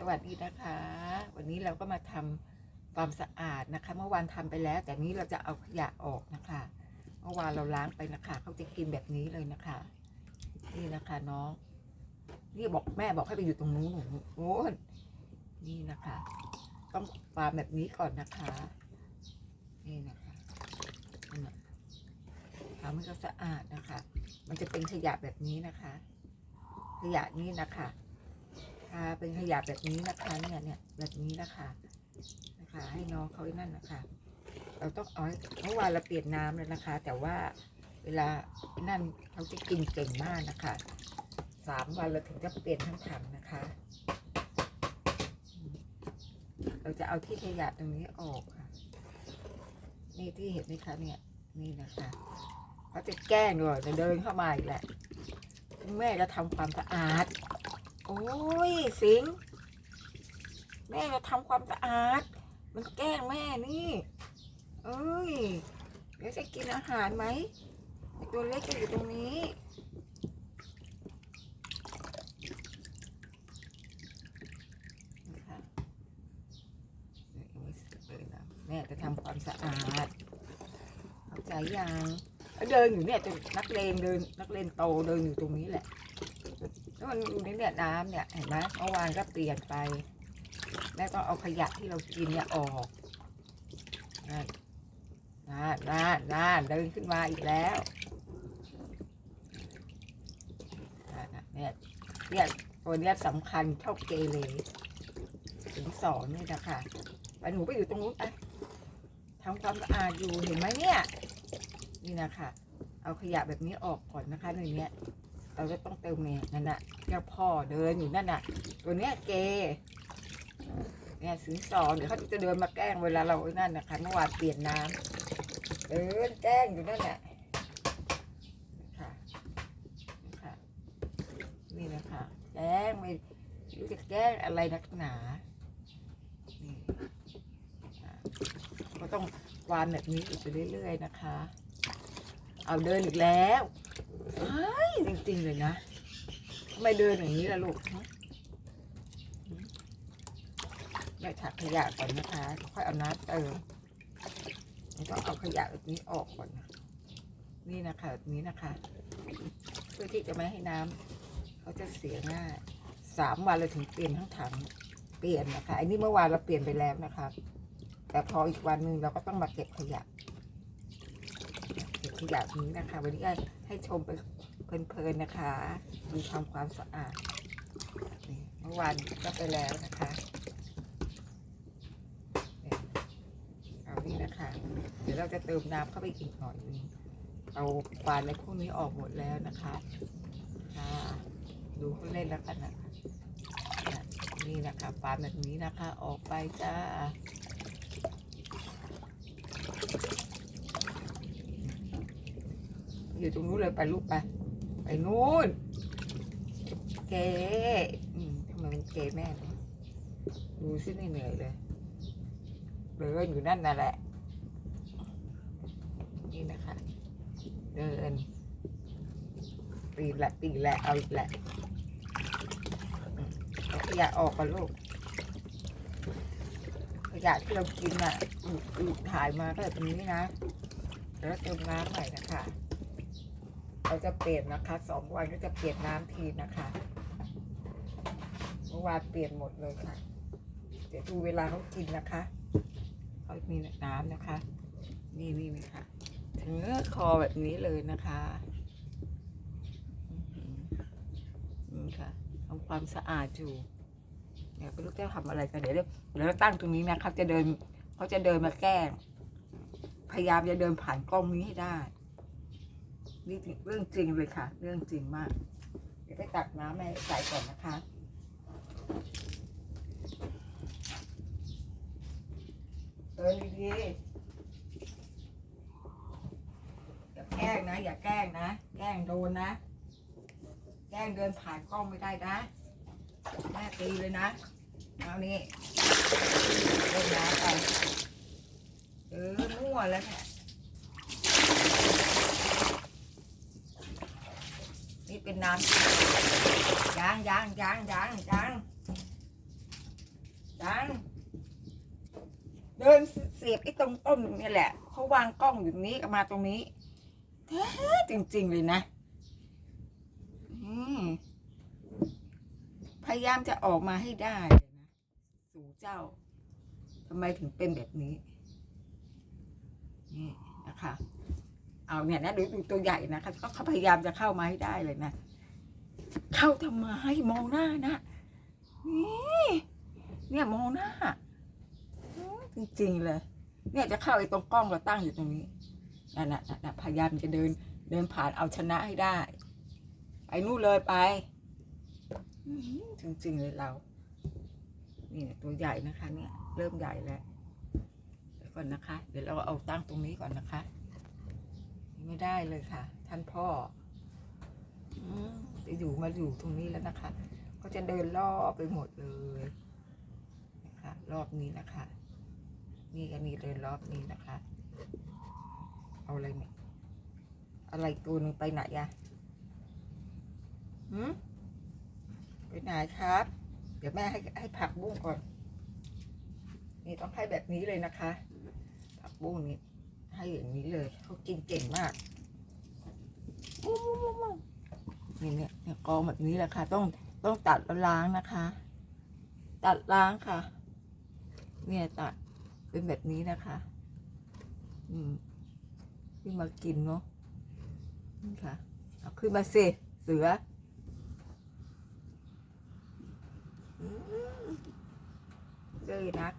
สวัสดีนะคะ วันนี้เราก็มาทำความสะอาดนะคะ เมื่อวานทำไปแล้ว แต่นี้เราจะเอาขยะออกนะคะ เมื่อวานเราล้างไปนะคะเขาจะกินแบบนี้เลยนะคะ นี่นะคะน้อง นี่บอกแม่บอกให้ไปอยู่ตรงนู้นหนูโอ้นนี่นะคะ ต้องวางแบบนี้ก่อนนะคะ นี่นะคะนั่นน่ะทำให้เขาสะอาดนะคะ มันจะเป็นขยะแบบนี้นะคะ ขยะนี้นะคะ ค่ะเป็นขยะแบบนี้นะคะเนี่ยเนี่ยแบบนี้นะคะนะคะ ให้น้องเขาไว้นั่นนะคะ เราต้องเอาให้เมื่อวานเราเปลี่ยนน้ำแล้วนะคะ แต่ว่าเวลานั่นเขาจะกินเก่งมากนะคะสามวันเราถึงจะเปลี่ยนทั้งถังนะคะ เราจะเอาที่ขยะตรงนี้ออกค่ะ นี่ที่เห็นไหมคะเนี่ยนี่นะคะเขาจะแกล้งด้วยจะเดินเข้ามาอีกแหละแม่จะทำความสะอาด โอ้ยสิง แม่จะทำความสะอาด มันแกล้งแม่นี่เอ้ย เดี๋ยวจะกินอาหารไหมตัวเล็กก็อยู่ตรงนี้แม่จะทำความสะอาดเข้าใจยังเดินอยู่เนี่ยจะนักเลงเดินนักเลงโตเดินอยู่ตรงนี้แหละ มันอยู่ในเนี่ยน้ำเนี่ยเห็นไหมเมื่อวานก็เปลี่ยนไป แม่ต้องเอาขยะที่เรากินเนี่ยออกนั่นนั่นนั่นนั่นเดินขึ้นมาอีกแล้วเนี่ยเนี่ยตัวเนี้ยสำคัญเท่าเกเรถึงสอนนี่นะคะไปหนูไปอยู่ตรงนู้นไปทำความสะอาดอยู่เห็นไหมเนี่ย นี่นะคะ เอาขยะแบบนี้ออกก่อนนะคะในเนี้ย เราจะต้องเติมเนี่ยนั่นน่ะเจ้าพ่อเดินอยู่นั่นน่ะ ตัวเนี้ยเกเนี่ยสินสอนเดี๋ยวเขาจะเดินมาแกล้งเวลาเราไอ้นั่นนะคะเมื่อวานเปลี่ยนน้ำเดินแกล้งอยู่นั่นแหละคะนะคะนี่นะคะแกล้งไม่รู้จะแกล้งอะไรนักหนานี่ก็ต้องวานแบบนี้อีกไปเรื่อยๆนะคะ เอาเดินอีกแล้ว จริงๆเลยนะทำไมเดินอย่างนี้ล่ะลูกฮะแม่ถักขยะก่อนนะคะ ค่อยเอาน้ำเติมแล้วก็เอาขยะแบบนี้ออกก่อนนี่นะคะแบบนี้นะคะ เพื่อที่จะไม่ให้น้ำเขาจะเสียง่ายสามวันเราถึงเปลี่ยนทั้งถังเปลี่ยนนะคะอันนี้เมื่อวานเราเปลี่ยนไปแล้วนะคะ แต่พออีกวันหนึ่งเราก็ต้องมาเก็บขยะ เก็บขยะนี้นะคะ วันนี้ก็ให้ชมไปเพลินๆนะคะดูทำความสะอาดเมื่อวานก็ไปแล้วนะคะเอานี่นะคะ เดี๋ยวเราจะเติมน้ำเข้าไปอีกหน่อยนึงเอาปลาในพวกนี้ออกหมดแล้วนะคะค่ะดูเขาเล่นแล้วกันนะคะน่ะนี่นะคะปลาแบบนี้นะคะ ออกไปจ้า อยู่ตรงนู้นเลยไปลูกไป ไปนู้นเก๋อทำไมมันเก๋แม่ ดูซิไม่เหนื่อยเลยเดินอยู่นั่นน่ะแหละ นี่นะคะ เดินปีแหละปีแหละเอาอีกแหละอืมเอาขยะออกก่อนลูกขยะที่เรากินอะอืดอืดถ่ายมาก็แบบนี้นะ แล้วเติมน้ำใหม่นะคะ เราจะเปลี่ยนนะคะสองวันก็จะเปลี่ยนน้ำทีนะคะเมื่อวานเปลี่ยนหมดเลยค่ะ เดี๋ยวดูเวลาเขากินนะคะเขามีน้ำนะคะ นี่นี่นี่ค่ะถึงเนื้อคอแบบนี้เลยนะคะนี่ค่ะทำความสะอาดอยู่เดี๋ยวไม่รู้จะทำอะไรกันเดี๋ยวเดี๋ยวเราตั้งตรงนี้นะเขาจะเดินเขาจะเดินมาแกล้งพยายามจะเดินผ่านกล้องนี้ให้ได้ นี่เรื่องจริงเลยค่ะ เรื่องจริงมาก เดี๋ยวไปตักน้ำให้ใส่ก่อนนะคะเออดีๆอย่าแกล้งนะ อย่าแกล้งนะ แกล้งโดนนะ แกล้งเดินผ่านกล้องไม่ได้นะแม่ตีเลยนะ เอานี่เล่นน้ำไปเออมั่วแล้วเนี่ย เป็นน้ำยางยางยางยางยางดังเดินเสียบไอ้ตรงต้นนี่แหละเขาวางกล้องอยู่นี้มาตรงนี้แท้จริง ๆ เลยนะพยายามจะออกมาให้ได้เลยนะ สู่เจ้าทำไมถึงเป็นแบบนี้ นี่นะคะ เอาเนี่ยนะดูดูตัวใหญ่นะคะก็เขาพยายามจะเข้ามาให้ได้เลยนะ เข้าทำไมมองหน้านะนี่เนี่ยมองหน้าจริงๆเลย เนี่ยจะเข้าไอ้ตรงกล้องเราตั้งอยู่ตรงนี้นั่นน่ะน่ะพยายามจะเดิน เดินผ่านเอาชนะให้ได้ไปนู่นเลยไปจริงๆเลยเรา นี่ตัวใหญ่นะคะ เนี่ย เริ่มใหญ่แล้วก่อนนะคะ เดี๋ยวเราเอาตั้งตรงนี้ก่อนนะคะ ไม่ได้เลยค่ะ ท่านพ่อจะอยู่มาอยู่ตรงนี้แล้วนะคะ ก็จะเดินรอบไปหมดเลยนะคะรอบนี้นะคะ นี่ก็นี่เดินรอบนี้นะคะ เอาอะไรเนี่ยอะไรตัวหนึงไปไหนอะหืมไปไหนครับ เดี๋ยวแม่ให้ให้ผักบุ้งก่อน นี่ต้องให้แบบนี้เลยนะคะ ผักบุ้งนี้ ให้อย่างนี้เลยเขากินเก่งมากนี่เนี่ยเนี่ยกองแบบนี้แหละค่ะ ต้องต้องตัดแล้วล้างนะคะ ตัดล้างค่ะ เนี่ยตัดเป็นแบบนี้นะคะ อืมขึ้นมากินเนาะนี่ค่ะเอาขึ้นมาสิเสืออืมเลยนัก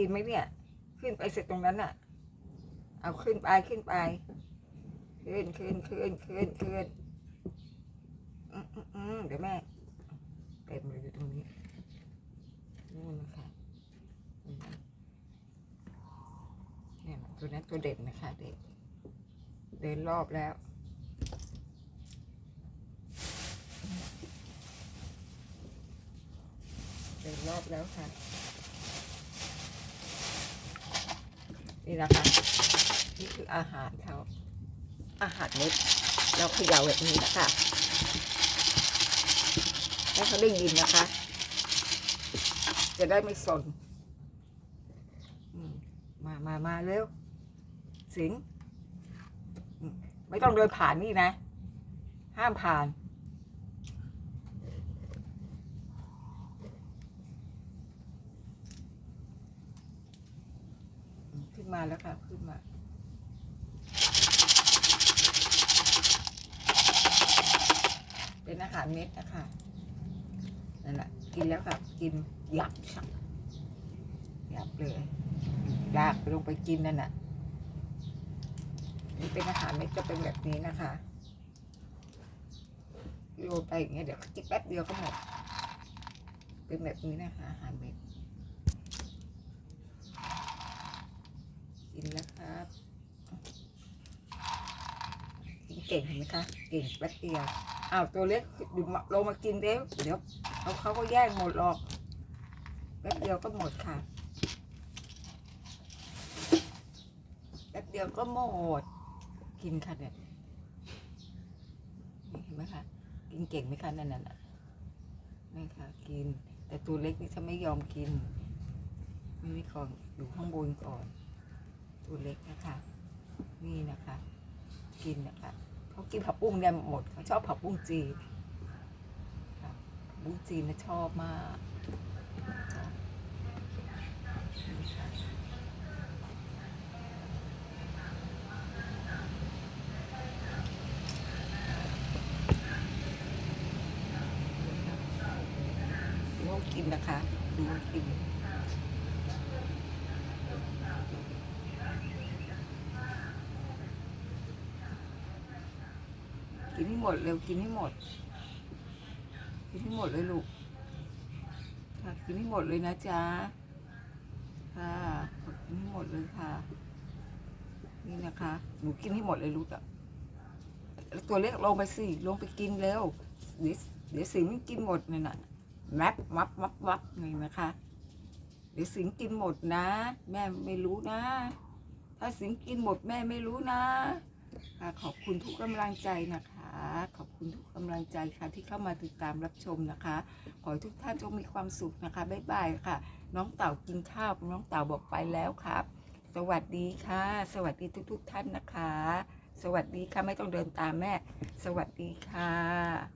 จะกินไหมเนี่ย ขึ้นไปเสร็จตรงนั้นน่ะเอาขึ้นไปขึ้นไป ขึ้นขึ้นขึ้นขึ้นขึ้นอืมอืมอืมเดี๋ยวแม่เต็มเลยอยู่ตรงนี้นู่นนะคะเนี่ยตัวนั้นตัวเด่นนะคะเด็กเดินรอบแล้วเดินรอบแล้วค่ะ นี่นะคะนี่คืออาหารเขาอาหารเม็ดเราเขย่าแบบนี้นะคะให้เขาได้ยินนะคะ จะได้ไม่สนมามามาเร็ว สิง ไม่ต้องเดินผ่านนี่นะ ห้ามผ่าน อื มาแล้วค่ะ ขึ้นมา เป็นอาหารเม็ดนะคะนั่นแหละกินแล้วค่ะ กินหยับชักหยับเลยลากลงไปกินนั่นน่ะนี่เป็นอาหารเม็ดจะเป็นแบบนี้นะคะโยนไปอย่างเงี้ยเดี๋ยวจิบแป๊บเดียวก็หมดเป็นแบบนี้นะคะอาหารเม็ด กินแล้วครับกินเก่งเห็นไหมคะเก่งแป๊บเดียวอ้าวตัวเล็กดูมาลงมากินเร็วเดี๋ยวเขาเขาก็แย่งหมดหรอกแป๊บเดียวก็หมดค่ะแป๊บเดียวก็หมด กินค่ะเนี่ยเห็นไหมคะกินเก่งไหมคะนั่นน่ะนี่ค่ะกิน แต่ตัวเล็กนี่จะไม่ยอมกินนี่ก่อนอยู่ข้างบนก่อน ตัวเล็กนะคะ นี่นะคะ กินนะคะเขากินผักบุ้งเนี่ยหมดเขาชอบผักบุ้งจีนผักบุ้งจีนนะชอบมากกินนะคะดูกิน กินให้หมดเร็วกินให้หมด กินให้หมดเลยลูกค่ะกินให้หมดเลยนะจ๊ะค่ะกินให้หมดเลยค่ะ นี่นะคะหนูกินให้หมดเลยลูกอะแล้วตัวเล็กลงไปสิลงไปกินเร็วเดี๋ยวเดี๋ยวสิงกินหมดเนี่ยนะแมปมับมับมับนี่นะคะ เดี๋ยวสิงกินหมดนะ แม่ไม่รู้นะ ถ้าสิงกินหมดแม่ไม่รู้นะ ขอบคุณทุกกำลังใจนะคะ ขอบคุณทุกกำลังใจค่ะที่เข้ามาติดตามรับชมนะคะ ขอให้ทุกท่านจงมีความสุขนะคะ บ๊ายบายค่ะ น้องเต่ากินข้าว น้องเต่าบอกไปแล้วครับ สวัสดีค่ะ สวัสดีทุก ๆท่านนะคะ สวัสดีค่ะ ไม่ต้องเดินตามแม่ สวัสดีค่ะ